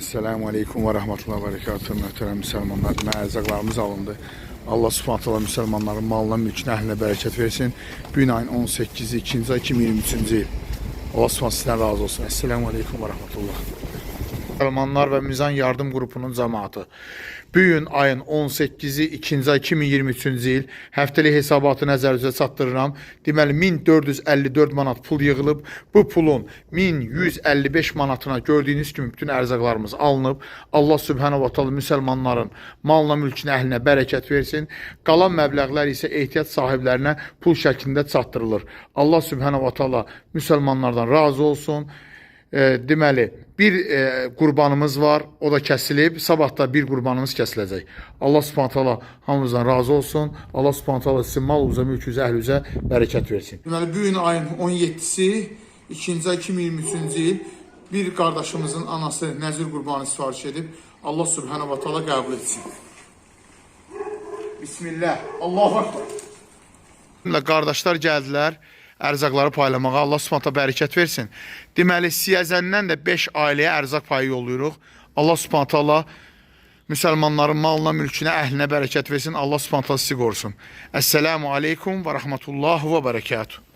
Esselamu Aleyküm ve Rahmetullah ve Berekatuhu Möhtərəm müsəlmanlar. Demək, ərzaqlarımız alındı. Allah subhanət hala müsəlmanların malına, mülkünə, əhlinə bərəkət versin. Bu ayın 18-i, 2-ci ay 2023-cü il. Allah subhanət sizdən razı olsun. Esselamu Aleyküm ve Rahmetullah. Müsəlmanlar və Mizan Yardım Qrupunun cəmaatı. Bu ayın 18-i 2-ci ay 2023-cü il həftəlik hesabatı nəzərinizə çatdırıram. Deməli 1454 manat pul yığılıb. Bu pulun 1155 manatına gördüyünüz kimi bütün ərzaqlarımız alınıb. Allah Subhanahu va Taala müsəlmanların malına, mülkünə, əhlinə bərəkət versin. Qalan məbləğlər isə ehtiyac sahiblərinə pul şəklində çatdırılır. Allah Subhanahu va Taala müsəlmanlardan razı olsun. E, deməli, bir e, qurbanımız var, o da kəsilib. Sabah da bir qurbanımız kəsiləcək. Allah Subhanahu taala hamımızdan razı olsun. Allah Subhanahu taala sizin malınıza, mülkünüzə, əhlinizə bərəkət versin. Deməli, bu gün ayın 17-si, 2-ci ay 2023-cü il bir qardaşımızın anası Nəzir qurbanı sifariş edib. Allah Subhanahu taala qəbul etsin. Bismillah. Allahu Ekber. Qardaşlar gəldilər ərzaqları paylamağa. Allah Subhanahu bərəkət versin. Deməli, Siyəzəndən də 5 ailəyə ərzaq payı yollayırıq. Allah Subhanahu müsəlmanların malına, mülkünə, əhlinə bərəkət versin. Allah Subhanahu sizi qorusun. Esselamu aleykum və rahmetullah və bərəkatuhu.